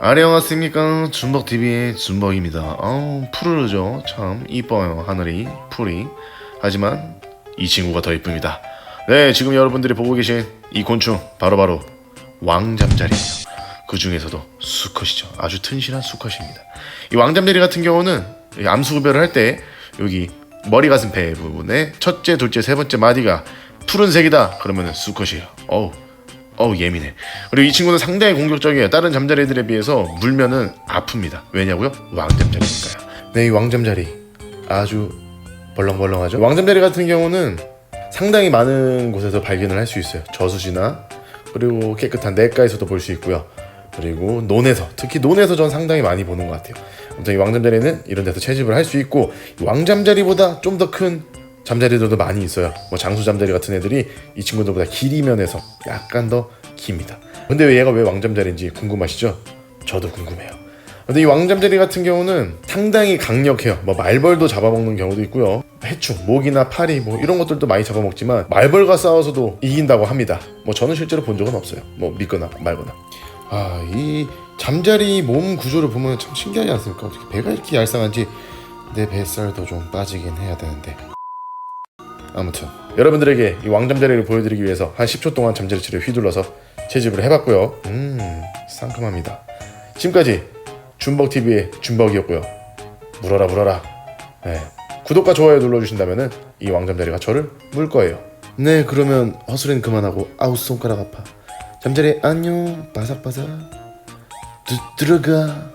안녕하십니까. 준벅TV의 준벅입니다. 아우 푸르르죠. 참 이뻐요 하늘이. 풀이 하지만 이 친구가 더 이쁩니다. 네 지금 여러분들이 보고 계신 이 곤충 바로바로 왕잠자리예요 그 중에서도 수컷이죠. 아주 튼실한 수컷입니다. 이 왕잠자리 같은 경우는 이 암수구별을 할 때 여기 머리 가슴 배 부분에 첫째 둘째 세 번째 마디가 푸른색이다 그러면 수컷이에요 어우 어우 예민해. 그리고 이 친구는 상당히 공격적이에요. 다른 잠자리들에 비해서 물면은 아픕니다. 왜냐고요? 왕잠자리니까요. 네, 이 왕잠자리 아주 벌렁벌렁하죠. 왕잠자리 같은 경우는 상당히 많은 곳에서 발견을 할 수 있어요. 저수지나 그리고 깨끗한 냇가에서도 볼 수 있고요. 그리고 논에서 특히 논에서 전 상당히 많이 보는 것 같아요. 아무튼 이 왕잠자리는 이런 데서 채집을 할 수 있고 이 왕잠자리보다 좀 더 큰 잠자리들도 많이 있어요. 뭐 장수 잠자리 같은 애들이 이 친구들보다 길이 면에서 약간 더 깁니다. 근데 왜 얘가 왜 왕잠자리인지 궁금하시죠? 저도 궁금해요. 근데 이 왕잠자리 같은 경우는 상당히 강력해요. 뭐 말벌도 잡아먹는 경우도 있고요. 해충, 모기나 파리 뭐 이런 것들도 많이 잡아먹지만 말벌과 싸워서도 이긴다고 합니다. 뭐 저는 실제로 본 적은 없어요. 뭐 믿거나 말거나. 아, 이 잠자리 몸 구조를 보면 참 신기하지 않습니까? 어떻게 배가 이렇게 얄쌍한지 내 뱃살도 좀 빠지긴 해야 되는데. 아무튼 여러분들에게 이 왕잠자리를 보여드리기 위해서 한 10초 동안 잠자리치를 휘둘러서 채집을 해봤고요. 음 상큼합니다. 지금까지 준벅TV의 준벅이었고요. 물어라 물어라. 네. 구독과 좋아요 눌러주신다면 이 왕잠자리가 저를 물 거예요. 네 그러면 허술엔 그만하고 아우 손가락 아파. 잠자리 안녕 바삭바삭 드, 들어가